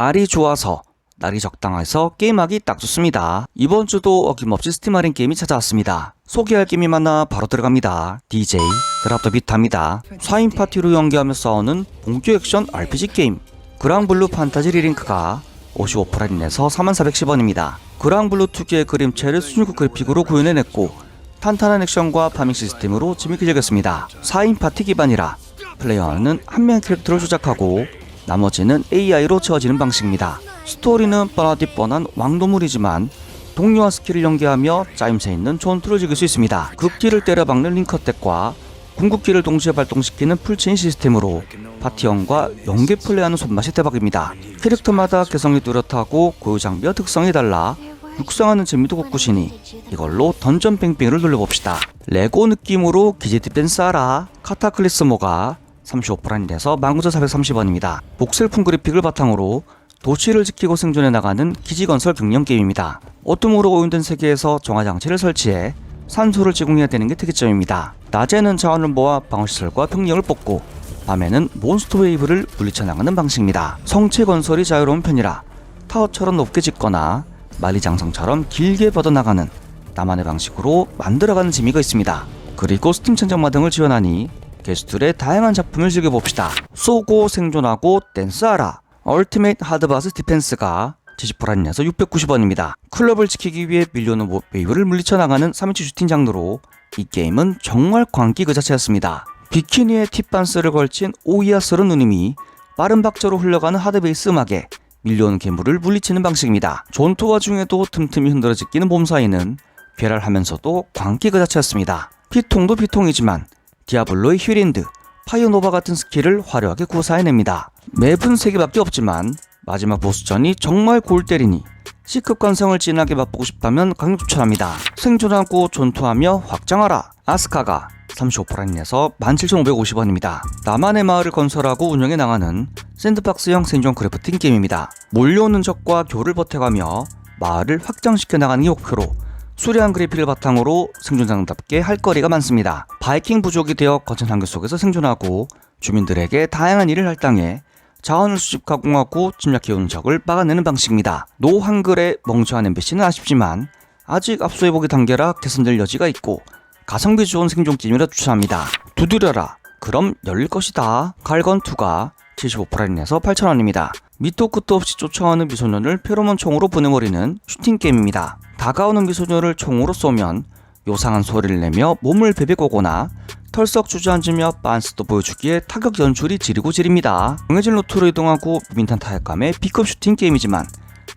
날이 좋아서 날이 적당해서 게임하기 딱 좋습니다. 이번 주도 어김없이 스팀 할인 게임이 찾아왔습니다. 소개할 게임이 많아 바로 들어갑니다. DJ 드랍더 비타입니다. 4인 파티로 연계하며 싸우는 본격 액션 RPG 게임 그랑블루 판타지 리링크가 55%할인해서 4410원입니다. 그랑블루 특유의 그림체를 순육급 그래픽으로 구현해냈고 탄탄한 액션과 파밍 시스템으로 재밌게 즐겼습니다. 4인 파티 기반이라 플레이어는 한 명의 캐릭터를 조작하고 나머지는 AI로 채워지는 방식입니다. 스토리는 뻔하디 뻔한 왕도물이지만 동료와 스킬을 연계하며 짜임새 있는 전투를 즐길 수 있습니다. 극딜을 때려박는 링커택과 궁극기를 동시에 발동시키는 풀체인 시스템으로 파티원과 연계 플레이하는 손맛이 대박입니다. 캐릭터마다 개성이 뚜렷하고 고유 장비와 특성이 달라 육성하는 재미도 곳곳이니 이걸로 던전 뺑뺑이를 돌려봅시다. 레고 느낌으로 기지 디펜스 하라 카타클리스모가 35%인데서 19,430원입니다. 복슬픈 그래픽을 바탕으로 도시를 지키고 생존해 나가는 기지 건설 경영 게임입니다. 어둠으로 오염된 세계에서 정화 장치를 설치해 산소를 제공해야 되는 게 특이점입니다. 낮에는 자원을 모아 방어시설과 병력을 뽑고 밤에는 몬스터 웨이브를 물리쳐 나가는 방식입니다. 성체 건설이 자유로운 편이라 타워처럼 높게 짓거나 만리장성처럼 길게 뻗어나가는 나만의 방식으로 만들어가는 재미가 있습니다. 그리고 스팀 천장마 등을 지원하니 게스트들의 다양한 작품을 즐겨봅시다. 쏘고 생존하고 댄스하라. 얼티메이트 하드바스 디펜스가 70%할인해서 690원입니다. 클럽을 지키기 위해 밀려오는 모- 웨이브를 물리쳐 나가는 3인치 슈팅 장르로 이 게임은 정말 광기 그 자체였습니다. 비키니에 팁반스를 걸친 오이아스런 누님이 빠른 박자로 흘러가는 하드베이스 음악에 밀려오는 괴물을 물리치는 방식입니다. 전투 와 중에도 틈틈이 흔들어지 끼는 몸 사이는 괴랄하면서도 광기 그 자체였습니다. 피통도 피통이지만 디아블로의 휴린드, 파이어노바 같은 스킬을 화려하게 구사해냅니다. 맵은 3개밖에 없지만 마지막 보스전이 정말 골 때리니 C급 관성을 진하게 맛보고 싶다면 강력 추천합니다. 생존하고 전투하며 확장하라. 아스카가 35%할인해서 17,550원입니다. 나만의 마을을 건설하고 운영해 나가는 샌드박스형 생존 크래프팅 게임입니다. 몰려오는 적과 교를 버텨가며 마을을 확장시켜 나가는 게 목표로 수려한 그래픽을 바탕으로 생존자답게 할 거리가 많습니다. 바이킹 부족이 되어 거친 환경 속에서 생존하고 주민들에게 다양한 일을 할당해 자원을 수집 가공하고 침략해오는 적을 막아내는 방식입니다. 노 한글의 멍청한 NPC는 아쉽지만 아직 압수해보기 단계라 개선될 여지가 있고 가성비 좋은 생존 게임이라 추천합니다. 두드려라. 그럼 열릴 것이다. 갈건2가 75%할인해서 8,000원입니다. 밑도 끝도 없이 쫓아오는 미소년을 페로몬 총으로 보내버리는 슈팅 게임입니다. 다가오는 미소년을 총으로 쏘면 요상한 소리를 내며 몸을 베베고거나 털썩 주저앉으며 빤스도 보여주기에 타격 연출이 지리고 지립니다. 정해진 루트로 이동하고 민탄 타격감의 B급 슈팅 게임이지만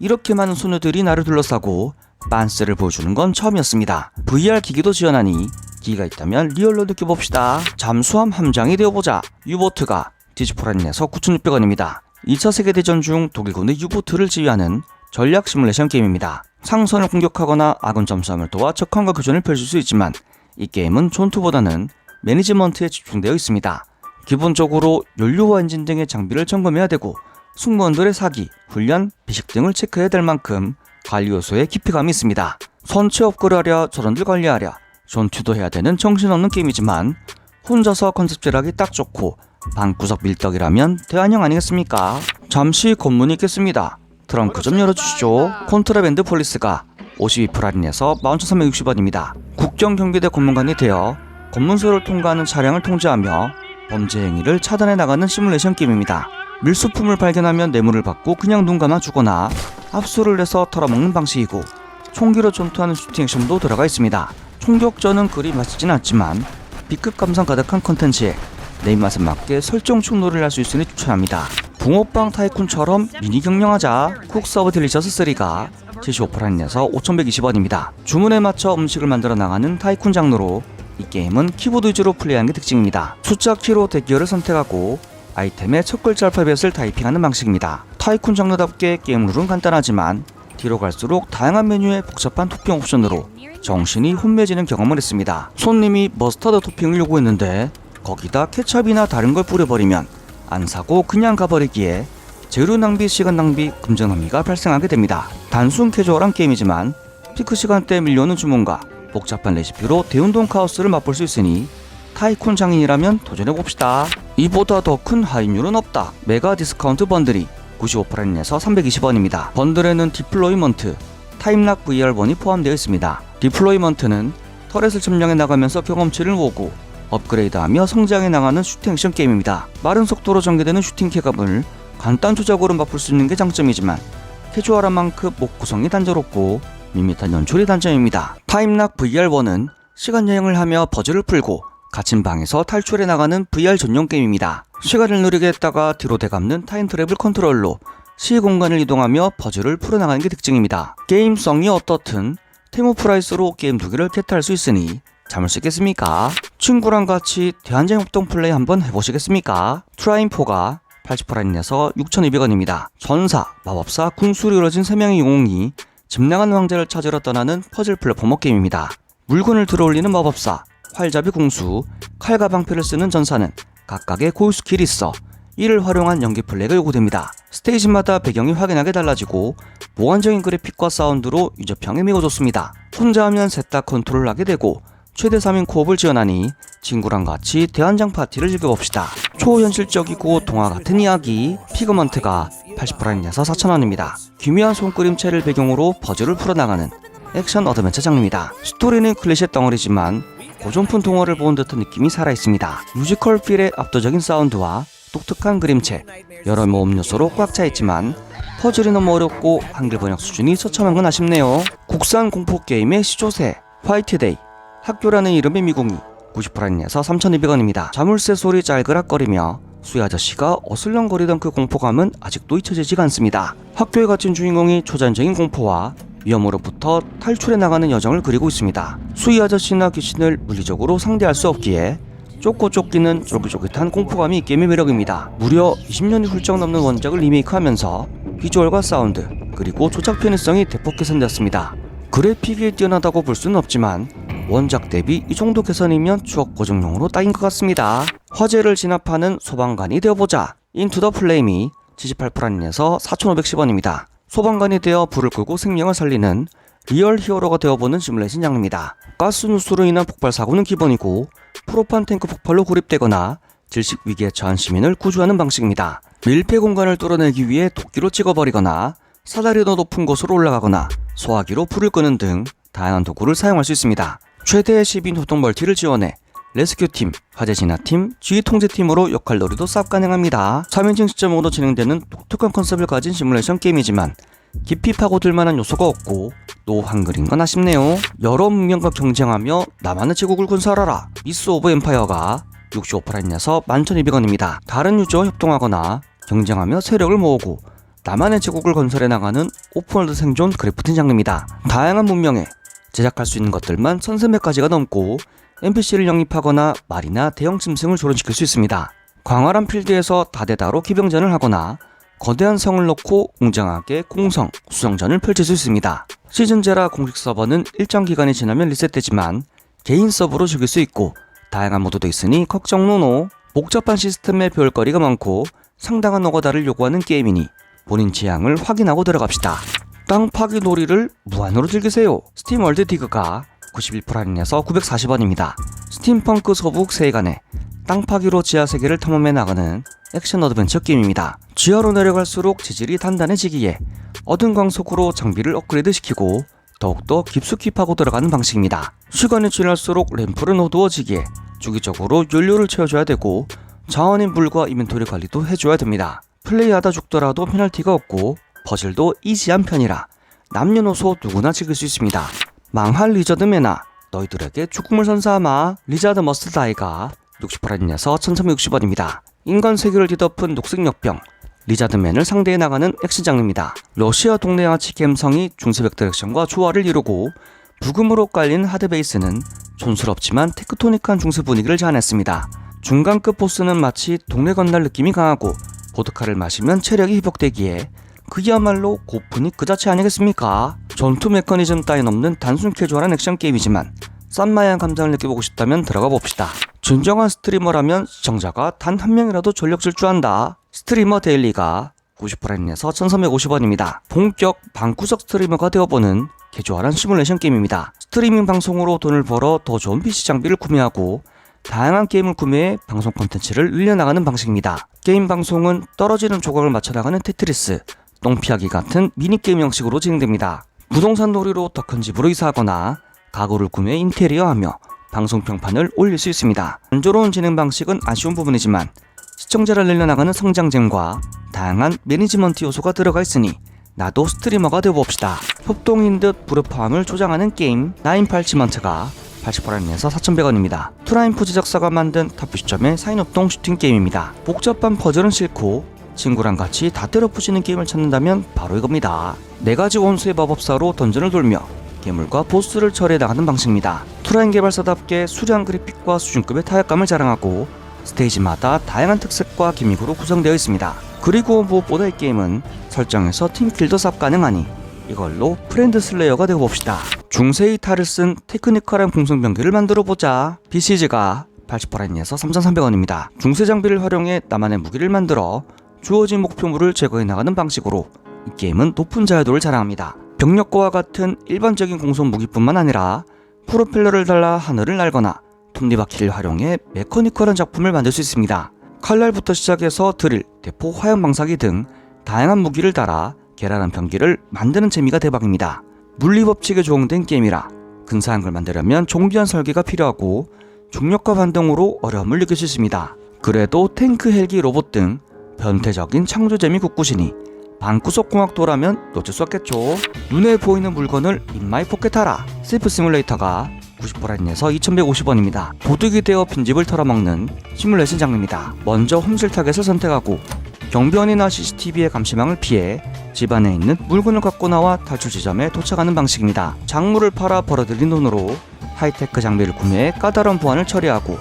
이렇게 많은 소녀들이 나를 둘러싸고 빤스를 보여주는 건 처음이었습니다. VR 기기도 지원하니 기기가 있다면 리얼로 느껴봅시다. 잠수함 함장이 되어보자. 유보트가 디지폴한에서 9,600원입니다. 2차 세계대전 중 독일군의 유보트를 지휘하는 전략 시뮬레이션 게임입니다. 상선을 공격하거나 아군 잠수함을 도와 적함과 교전을 펼칠 수 있지만 이 게임은 전투보다는 매니지먼트에 집중되어 있습니다. 기본적으로 연료와 엔진 등의 장비를 점검해야 되고 승무원들의 사기, 훈련, 비식 등을 체크해야 될 만큼 관리 요소에 깊이감이 있습니다. 선체 업그레이하랴 전원들 관리하랴 전투도 해야 되는 정신없는 게임이지만 혼자서 컨셉 제작이 딱 좋고 방구석 밀떡이라면 대안형 아니겠습니까? 잠시 검문이 있겠습니다. 트렁크 좀 열어주시죠. 콘트라밴드 폴리스가 52% 할인해서 11,360원입니다. 국정경비대 검문관이 되어 검문소를 통과하는 차량을 통제하며 범죄 행위를 차단해 나가는 시뮬레이션 게임입니다. 밀수품을 발견하면 뇌물을 받고 그냥 눈 감아 주거나 압수를 해서 털어먹는 방식이고 총기로 전투하는 슈팅 액션도 들어가 있습니다. 총격전은 그리 맛있진 않지만 B급 감성 가득한 컨텐츠에 내 입맛에 맞게 설정 충돌을 할 수 있으니 추천합니다. 붕어빵 타이쿤처럼 미니 경영하자 쿡 서브 딜리셔스 3가 75% 할인해서 5,120원입니다. 주문에 맞춰 음식을 만들어 나가는 타이쿤 장르로 이 게임은 키보드 위주로 플레이하는 게 특징입니다. 숫자 키로 대기어를 선택하고 아이템의 첫 글자 알파벳을 타이핑하는 방식입니다. 타이쿤 장르답게 게임 룰은 간단하지만 뒤로 갈수록 다양한 메뉴의 복잡한 토핑 옵션으로 정신이 혼미해지는 경험을 했습니다. 손님이 머스타드 토핑을 요구했는데 거기다 케찹이나 다른 걸 뿌려버리면 안 사고 그냥 가버리기에 재료 낭비, 시간 낭비, 금전 낭비가 발생하게 됩니다. 단순 캐주얼한 게임이지만 피크 시간대에 밀려오는 주문과 복잡한 레시피로 대운동 카오스를 맛볼 수 있으니 타이쿤 장인이라면 도전해봅시다. 이보다 더 큰 할인율은 없다. 메가 디스카운트 번들이 95%에서 320원입니다. 번들에는 디플로이먼트, 타임락 VR1이 포함되어 있습니다. 디플로이먼트는 터렛을 점령해 나가면서 경험치를 모으고 업그레이드하며 성장해 나가는 슈팅 액션 게임입니다. 빠른 속도로 전개되는 슈팅 쾌감을 간단 조작으로 맛볼 수 있는 게 장점이지만 캐주얼한 만큼 목 구성이 단조롭고 밋밋한 연출이 단점입니다. 타임락 VR1은 시간 여행을 하며 퍼즐을 풀고 갇힌 방에서 탈출해 나가는 VR 전용 게임입니다. 시간을 느리게 했다가 뒤로 되감는 타임 트래블 컨트롤로 시 공간을 이동하며 퍼즐을 풀어나가는 게 특징입니다. 게임성이 어떻든 테무 프라이스로 게임 두 개를 캐트할 수 있으니 참을 수 있겠습니까? 친구랑 같이 대한장 협동 플레이 한번 해보시겠습니까? 트라임포가 80%인에서 6,200원입니다. 전사, 마법사, 군수로 이루어진 3명의 영웅이 집 나간 왕자를 찾으러 떠나는 퍼즐 플랫포머 게임입니다. 물건을 들어올리는 마법사, 활잡이 궁수, 칼과 방패를 쓰는 전사는 각각의 고유 스킬이 있어 이를 활용한 연기 플레이가 요구됩니다. 스테이지마다 배경이 확연하게 달라지고 모완적인 그래픽과 사운드로 유저평에 매우 좋습니다. 혼자 하면 셋 다 컨트롤하게 되고 최대 3인 코업을 지원하니 친구랑 같이 대환장 파티를 즐겨봅시다. 초현실적이고 동화 같은 이야기 피그먼트가 80%에서 4,000원입니다. 기묘한 손그림체를 배경으로 퍼즐을 풀어나가는 액션 어드벤처 장르입니다. 스토리는 클리셰 덩어리지만 고전품 동화를 본 듯한 느낌이 살아있습니다. 뮤지컬 필의 압도적인 사운드와 독특한 그림체, 여러 모음 요소로 꽉 차 있지만 퍼즐이 너무 어렵고 한글 번역 수준이 처참한 건 아쉽네요. 국산 공포 게임의 시조새 화이트데이 학교라는 이름의 미궁이 90%에서 3,200원입니다. 자물쇠 소리 짤그락거리며 수희 아저씨가 어슬렁거리던 그 공포감은 아직도 잊혀지지가 않습니다. 학교에 갇힌 주인공이 초전적인 공포와 위험으로부터 탈출해 나가는 여정을 그리고 있습니다. 수희 아저씨나 귀신을 물리적으로 상대할 수 없기에 쫓고 쫓기는 쫄깃쫄깃한 공포감이 게임의 매력입니다. 무려 20년이 훌쩍 넘는 원작을 리메이크하면서 비주얼과 사운드 그리고 조작 편의성이 대폭 개선되었습니다. 그래픽이 뛰어나다고 볼 수는 없지만 원작 대비 이 정도 개선이면 추억 보정용으로 딱인 것 같습니다. 화제를 진압하는 소방관이 되어보자 인투 더 플레임이 78%에서 4,510원입니다. 소방관이 되어 불을 끄고 생명을 살리는 리얼 히어로가 되어보는 시뮬레이션 장르입니다. 가스 누수로 인한 폭발 사고는 기본이고 프로판 탱크 폭발로 고립되거나 질식 위기에 처한 시민을 구조하는 방식입니다. 밀폐 공간을 뚫어내기 위해 도끼로 찍어버리거나 사다리 더 높은 곳으로 올라가거나 소화기로 불을 끄는 등 다양한 도구를 사용할 수 있습니다. 최대의 10인 호동 멀티를 지원해 레스큐팀, 화재 진화팀, 지휘 통제팀으로 역할 놀이도 쌉 가능합니다. 3인칭 시점으로 진행되는 독특한 컨셉을 가진 시뮬레이션 게임이지만 깊이 파고들 만한 요소가 없고 또 한글인 건 아쉽네요. 여러 문명과 경쟁하며 나만의 제국을 건설하라. 미스 오브 엠파이어가 65%에서 11,200원입니다. 다른 유저와 협동하거나 경쟁하며 세력을 모으고 나만의 제국을 건설해 나가는 오픈월드 생존 그래프팅 장르입니다. 다양한 문명에 제작할 수 있는 것들만 1300가지가 넘고 NPC를 영입하거나 말이나 대형 짐승을 조련시킬 수 있습니다. 광활한 필드에서 다대다로 기병전을 하거나 거대한 성을 넣고 웅장하게 공성, 수성전을 펼칠 수 있습니다. 시즌제라 공식 서버는 일정 기간이 지나면 리셋되지만 개인 서버로 즐길 수 있고 다양한 모드도 있으니 걱정 노노. 복잡한 시스템에 배울거리가 많고 상당한 어거다를 요구하는 게임이니 본인 취향을 확인하고 들어갑시다. 땅 파기 놀이를 무한으로 즐기세요. 스팀 월드 디그가 91% 할인해서 940원입니다. 스팀펑크 소북 세계관에 땅 파기로 지하 세계를 탐험해 나가는 액션 어드벤처 게임입니다. 지하로 내려갈수록 지질이 단단해지기에 어두운 광속으로 장비를 업그레이드 시키고 더욱더 깊숙이 파고 들어가는 방식입니다. 시간이 지날수록 램프는 어두워지기에 주기적으로 연료를 채워줘야 되고 자원인 물과 이벤토리 관리도 해줘야 됩니다. 플레이하다 죽더라도 페널티가 없고 퍼즐도 이지한 편이라 남녀노소 누구나 즐길 수 있습니다. 망할 리저드 메나 너희들에게 죽음을 선사하마 리자드 머스트 다이가 60%에서 1360원입니다. 인간 세계를 뒤덮은 녹색 역병 리자드맨을 상대해 나가는 액션 장르입니다. 러시아 동네 아치 감성이 중세백들 액션과 조화를 이루고 부금으로 깔린 하드 베이스는 촌스럽지만 테크토닉한 중세 분위기를 자아냈습니다. 중간급 보스는 마치 동네 건날 느낌이 강하고 보드카를 마시면 체력이 회복되기에 그야말로 고프니 그 자체 아니겠습니까? 전투 메커니즘 따윈 없는 단순 캐주얼한 액션 게임이지만 싼마이한 감정을 느껴보고 싶다면 들어가 봅시다. 진정한 스트리머라면 시청자가 단 한 명이라도 전력 질주한다. 스트리머 데일리가 90%에서 1350원입니다. 본격 방구석 스트리머가 되어보는 캐주얼한 시뮬레이션 게임입니다. 스트리밍 방송으로 돈을 벌어 더 좋은 PC 장비를 구매하고 다양한 게임을 구매해 방송 콘텐츠를 늘려나가는 방식입니다. 게임 방송은 떨어지는 조각을 맞춰나가는 테트리스, 똥피하기 같은 미니게임 형식으로 진행됩니다. 부동산 놀이로 더 큰 집으로 이사하거나 가구를 구매해 인테리어하며 방송 평판을 올릴 수 있습니다. 단조로운 진행 방식은 아쉬운 부분이지만 시청자를 늘려나가는 성장잼과 다양한 매니지먼트 요소가 들어가 있으니 나도 스트리머가 되어봅시다. 협동인 듯 불협화음을 조장하는 게임 나인팔치먼트가 88원에서 4,100원입니다. 투라인프 제작사가 만든 탑 시점의 사인업동 슈팅 게임입니다. 복잡한 퍼즐은 싫고 친구랑 같이 다 때려 부시는 게임을 찾는다면 바로 이겁니다. 네 가지 원수의 마법사로 던전을 돌며 괴물과 보스를 처리해 나가는 방식입니다. 투라인 개발사답게 수려한 그래픽과 수준급의 타협감을 자랑하고 스테이지마다 다양한 특색과 기믹으로 구성되어 있습니다. 그리고 무엇보다 이 게임은 설정에서 팀킬도 삽 가능하니 이걸로 프렌드 슬레이어가 되어봅시다. 중세의 탈을 쓴 테크니컬한 공성병기를 만들어보자. BCG가 88엔에서 3,300원입니다. 중세 장비를 활용해 나만의 무기를 만들어 주어진 목표물을 제거해 나가는 방식으로 이 게임은 높은 자유도를 자랑합니다. 병력과와 같은 일반적인 공성 무기뿐만 아니라 프로펠러를 달라 하늘을 날거나 톱니바퀴를 활용해 메커니컬한 작품을 만들 수 있습니다. 칼날부터 시작해서 드릴, 대포, 화염 방사기 등 다양한 무기를 달아 계란한 병기를 만드는 재미가 대박입니다. 물리 법칙에 적용된 게임이라 근사한 걸 만들려면 종비한 설계가 필요하고 중력과 반동으로 어려움을 느낄 수 있습니다. 그래도 탱크, 헬기, 로봇 등 변태적인 창조재미 굳구시니 방구석 공학도라면 놓칠 수 없겠죠. 눈에 보이는 물건을 인마이 포켓하라. 셀프 시뮬레이터가 90%에서 2150원입니다. 도둑이 되어 빈집을 털어먹는 시뮬레이션 장르입니다. 먼저 홈실 타겟을 선택하고 경비원이나 CCTV의 감시망을 피해 집 안에 있는 물건을 갖고 나와 탈출 지점에 도착하는 방식입니다. 작물을 팔아 벌어들인 돈으로 하이테크 장비를 구매해 까다로운 보안을 처리하고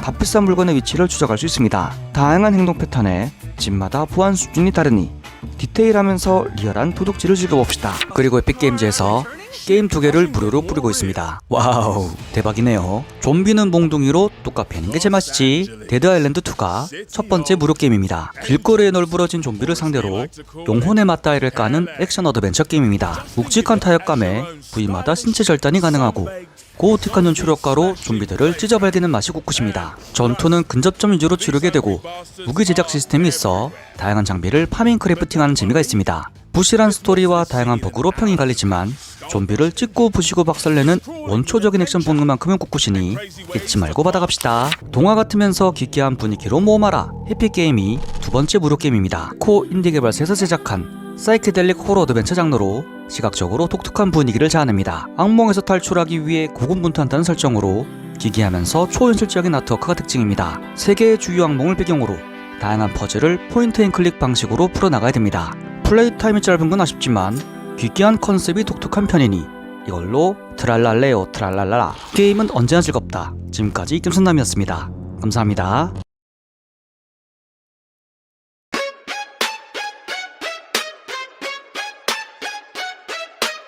값비싼 물건의 위치를 추적할 수 있습니다. 다양한 행동 패턴에 집마다 보안 수준이 다르니 디테일하면서 리얼한 도둑질을 즐겨봅시다. 그리고 에픽게임즈에서 게임 두 개를 무료로 뿌리고 있습니다. 와우, 대박이네요. 좀비는 몽둥이로 뚜까 패는 게 제맛이지. 데드 아일랜드 2가 첫 번째 무료 게임입니다. 길거리에 널브러진 좀비를 상대로 영혼의 맞다이를 까는 액션 어드벤처 게임입니다. 묵직한 타협감에 부위마다 신체 절단이 가능하고 고어틱한 연출 효과로 좀비들을 찢어발기는 맛이 굳굿입니다. 전투는 근접점 위주로 치르게 되고 무기 제작 시스템이 있어 다양한 장비를 파밍 크래프팅하는 재미가 있습니다. 부실한 스토리와 다양한 버그로 평이 갈리지만 좀비를 찍고 부시고 박살내는 원초적인 액션 본능만큼은 꿋꿋이니 잊지 말고 받아갑시다. 동화 같으면서 기괴한 분위기로 모험하라 해피게임이 두 번째 무료 게임입니다. 코 인디 개발사에서 제작한 사이키델릭 호러 어드벤처 장르로 시각적으로 독특한 분위기를 자아냅니다. 악몽에서 탈출하기 위해 고군분투한다는 설정으로 기괴하면서 초현실적인 아트워크가 특징입니다. 세계의 주요 악몽을 배경으로 다양한 퍼즐을 포인트 앤 클릭 방식으로 풀어나가야 됩니다. 플레이 타임이 짧은 건 아쉽지만 귀기한 컨셉이 독특한 편이니 이걸로 트랄랄레오 트랄랄라라 게임은 언제나 즐겁다. 지금까지 김선남이었습니다. 감사합니다.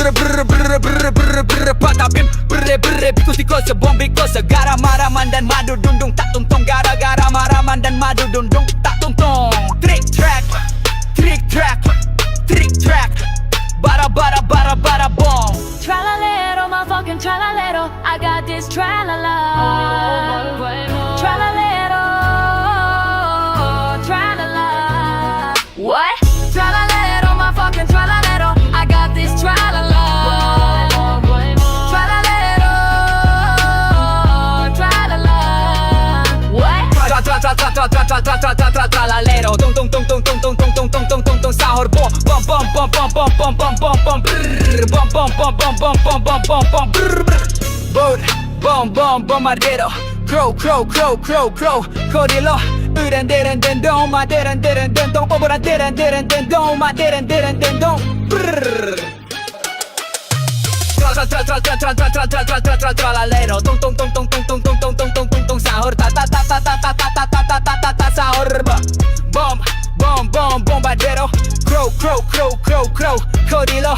Brr brr brr brr brr brr patapim Brr brr pikuti kosa bombi kosa Gara maraman dan madu dundung Tak tuntung gara gara maraman dan madu dundung Tak tuntung Trick track Trick track Trick track. Bara bara bara bara bong. Tralalero, motherfucking tralalero. I got this tralala. Tralalero, tra tra tra tra tra tra tra tra tra la lero Tung tung tung tung tung tung tung tung tung tung tung tung sahur bom bom bom bom bom bom bom bom bom bom brr bom bom bom bom bom bom bom bom bom brr brr Boat bom bom bombardero Crow crow crow crow crow Codillo Uren deren den dom I deren deren den dom Bobora deren deren den dom I deren deren den dom brr tralalero tung tung tung tung tung tung tung tung tung tung tung tung sahur ta ta ta ta ta ta ta ta ta ta ta ta ta sahur bom bom bom bombardero crow crow crow crow crow codilo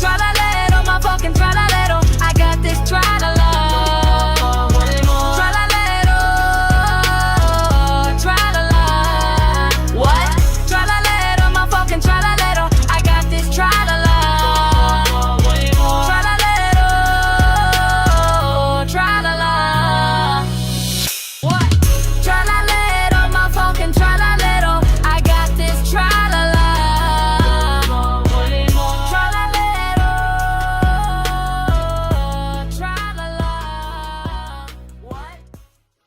tralalero my fucking tralalero I got this tralalero